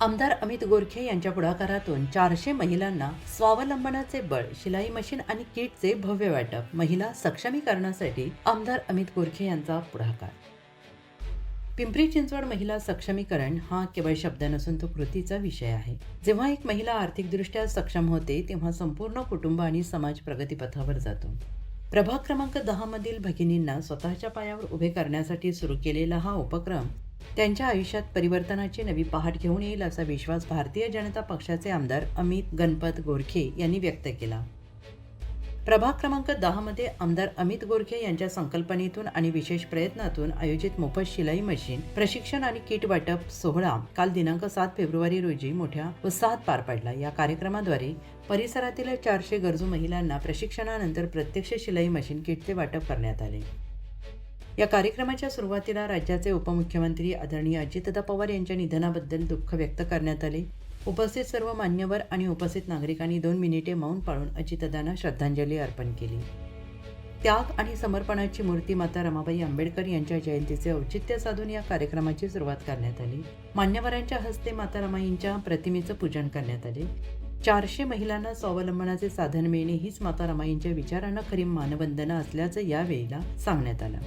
आमदार अमित गोरखे यांच्या पुढाकारातून चारशे महिलांना स्वावलंबनाचे बळ शिलाई मशीन आणि किटचे भव्य वाटप महिला सक्षमीकरणासाठी आमदार अमित गोरखे यांचा पुढाकार. पिंपरी चिंचवड महिला सक्षमीकरण हा केवळ शब्द नसून तो कृतीचा विषय आहे. जेव्हा एक महिला आर्थिकदृष्ट्या सक्षम होते तेव्हा संपूर्ण कुटुंब आणि समाज प्रगतीपथावर जातो. प्रभाग क्रमांक दहा मधील भगिनींना स्वतःच्या पायावर उभे करण्यासाठी सुरू केलेला हा उपक्रम त्यांच्या आयुष्यात परिवर्तनाची नवी पहाट घेऊन येईल असा विश्वास भारतीय जनता पक्षाचे आमदार अमित गणपत गोरखे यांनी व्यक्त केला. प्रभाग क्रमांक दहामध्ये आमदार अमित गोरखे यांच्या संकल्पनेतून आणि विशेष प्रयत्नातून आयोजित मोफत शिलाई मशीन प्रशिक्षण आणि किट वाटप सोहळा काल दिनांक सात फेब्रुवारी रोजी मोठ्या उत्साहात पार पडला. या कार्यक्रमाद्वारे परिसरातील चारशे गरजू महिलांना प्रशिक्षणानंतर प्रत्यक्ष शिलाई मशीन किटचे वाटप करण्यात आले. या कार्यक्रमाच्या सुरुवातीला राज्याचे उपमुख्यमंत्री आदरणीय अजितदा पवार यांच्या निधनाबद्दल दुःख व्यक्त करण्यात आले. उपस्थित सर्व मान्यवर आणि उपस्थित नागरिकांनी दोन मिनिटे मौन पाळून अजितदांना श्रद्धांजली अर्पण केली. त्याग आणि समर्पणाची मूर्ती माता रमाबाई आंबेडकर यांच्या जयंतीचे औचित्य साधून या कार्यक्रमाची सुरुवात करण्यात आली. मान्यवरांच्या हस्ते माता रमाईंच्या प्रतिमेचं पूजन करण्यात आले. चारशे महिलांना स्वावलंबनाचे साधन मिळणे हीच माता रमाईंच्या विचारांना खरी मानवंदना असल्याचं यावेळीला सांगण्यात आलं.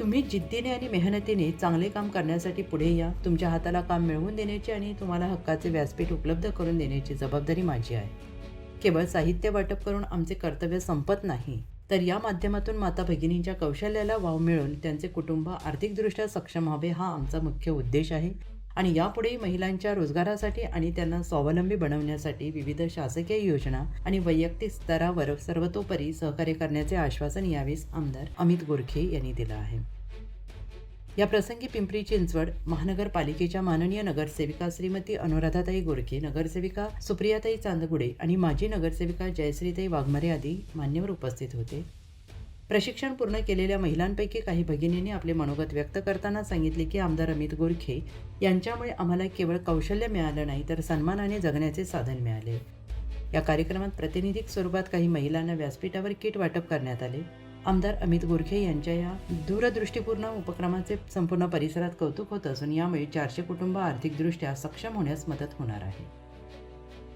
तुम्ही जिद्दीने आणि मेहनतीने चांगले काम करण्यासाठी पुढे या. तुमच्या हाताला काम मिळवून देण्याची आणि तुम्हाला हक्काचे व्यासपीठ उपलब्ध करून देण्याची जबाबदारी माझी आहे. केवळ साहित्य वाटप करून आमचे कर्तव्य संपत नाही तर या माध्यमातून माता भगिनींच्या कौशल्याला वाव मिळून त्यांचे कुटुंब आर्थिकदृष्ट्या सक्षम व्हावे हा आमचा मुख्य उद्देश आहे. आणि यापुढे महिलांच्या रोजगारासाठी आणि त्यांना स्वावलंबी बनवण्यासाठी विविध शासकीय योजना आणि वैयक्तिक स्तरावर सर्वतोपरी सहकार्य करण्याचे आश्वासन यावेळेस आमदार अमित गोरखे यांनी दिलं आहे. या प्रसंगी पिंपरी चिंचवड महानगरपालिकेच्या माननीय नगरसेविका श्रीमती अनुराधाताई गोरखे नगरसेविका सुप्रियाताई चांदगुडे आणि माजी नगरसेविका जयश्रीताई वाघमारे आदी मान्यवर उपस्थित होते. प्रशिक्षण पूर्ण केलेल्या महिलांपैकी काही भगिनींनी आपले मनोगत व्यक्त करताना सांगितले की आमदार अमित गोरखे यांच्यामुळे आम्हाला केवळ कौशल्य मिळालं नाही तर सन्मानाने जगण्याचे साधन मिळाले. या कार्यक्रमात प्रातिनिधिक स्वरूपात काही महिलांना व्यासपीठावर किट वाटप करण्यात आले. आमदार अमित गोरखे यांच्या या दूरदृष्टीपूर्ण उपक्रमाचे संपूर्ण परिसरात कौतुक होत असून यामुळे चारशे कुटुंब आर्थिकदृष्ट्या सक्षम होण्यास मदत होणार आहे.